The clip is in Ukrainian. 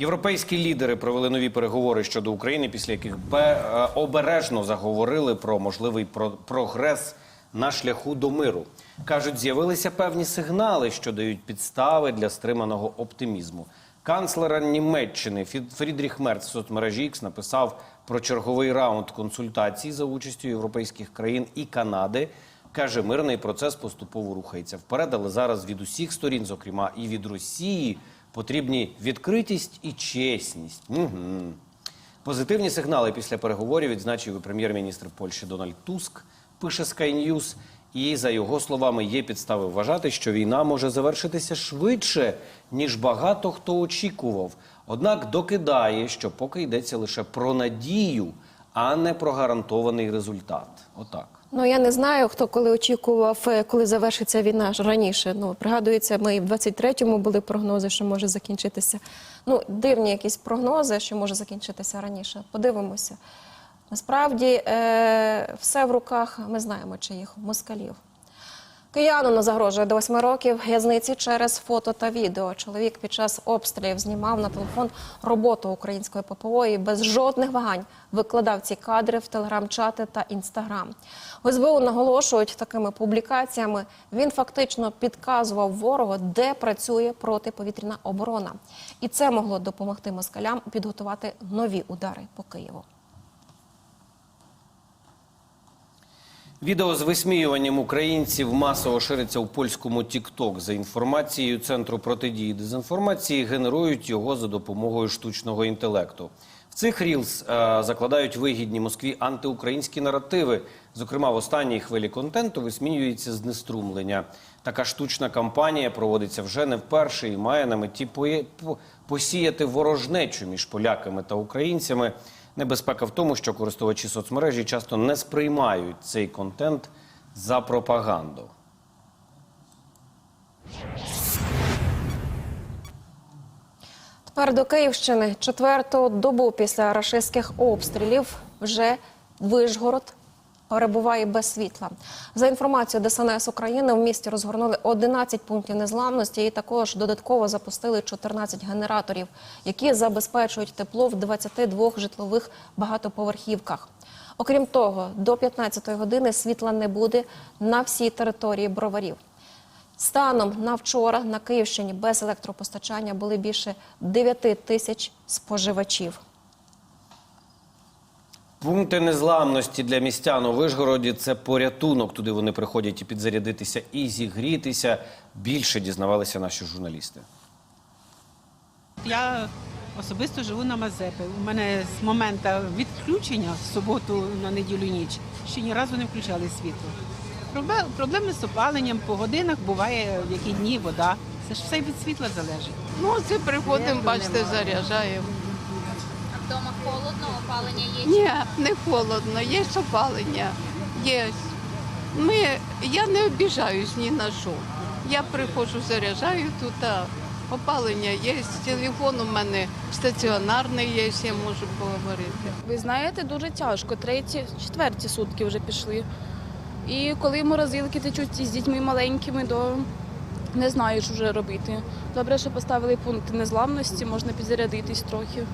Європейські лідери провели нові переговори щодо України, після яких е, обережно заговорили про можливий про- прогрес на шляху до миру. Кажуть, з'явилися певні сигнали, що дають підстави для стриманого оптимізму. Канцлера Німеччини Фрідріх Мерц в соцмережі X написав про черговий раунд консультацій за участю європейських країн і Канади. Каже, мирний процес поступово рухається вперед, але зараз від усіх сторін, зокрема і від Росії, потрібні відкритість і чесність. Угу. Позитивні сигнали після переговорів відзначив прем'єр-міністр Польщі Дональд Туск. Пише Sky News. І за його словами, є підстави вважати, що війна може завершитися швидше, ніж багато хто очікував. Однак докидає, що поки йдеться лише про надію, а не про гарантований результат. Отак. Ну я не знаю, хто коли очікував, е, коли завершиться війна раніше. Ну пригадується, ми і в 23-му були прогнози, що може закінчитися. Ну дивні якісь прогнози, що може закінчитися раніше. Подивимося. Насправді е, все в руках. Ми знаємо, чиїх москалів. Киянину загрожує до 8 років в'язниці через фото та відео. Чоловік під час обстрілів знімав на телефон роботу української ППО і без жодних вагань викладав ці кадри в телеграм-чати та інстаграм. У СБУ наголошують такими публікаціями. Він фактично підказував ворогу, де працює протиповітряна оборона, і це могло допомогти москалям підготувати нові удари по Києву. Відео з висміюванням українців масово шириться у польському TikTok. За інформацією Центру протидії дезінформації, генерують його за допомогою штучного інтелекту. В цих рілс е, закладають вигідні Москві антиукраїнські наративи. Зокрема, в останній хвилі контенту висміюється знеструмлення. Така штучна кампанія проводиться вже не вперше і має на меті по- посіяти ворожнечу між поляками та українцями. Небезпека в тому, що користувачі соцмережі часто не сприймають цей контент за пропаганду. Тепер до Київщини четверту добу після рашистських обстрілів вже Вишгород перебуває без світла. За інформацією ДСНС України, в місті розгорнули 11 пунктів незламності і також додатково запустили 14 генераторів, які забезпечують тепло в 22 житлових багатоповерхівках. Окрім того, до 15-ї години світла не буде на всій території броварів. Станом на вчора на Київщині без електропостачання були більше 9 тисяч споживачів. Пункти незламності для містян у Вишгороді це порятунок. Туди вони приходять і підзарядитися, і зігрітися. Більше дізнавалися наші журналісти. Я особисто живу на Мазепи. У мене з моменту відключення в суботу на неділю ніч ще ні разу не включали світло. Проблеми з опаленням по годинах буває в які дні вода. Це ж все від світла залежить. Ну, це приходимо, бачите, заряджаємо. Вдома холодно, опалення є? Ні, не холодно, є опалення, є. Ми, я не обіжаюсь ні на що. Я приходжу, заряджаю тут, а опалення є, телефон у мене стаціонарний є, я можу поговорити. Ви знаєте, дуже тяжко. Треті, четверті сутки вже пішли. І коли морозилки течуть з дітьми маленькими, то не знаю, що вже робити. Добре, що поставили пункт незламності, можна підзарядитись трохи.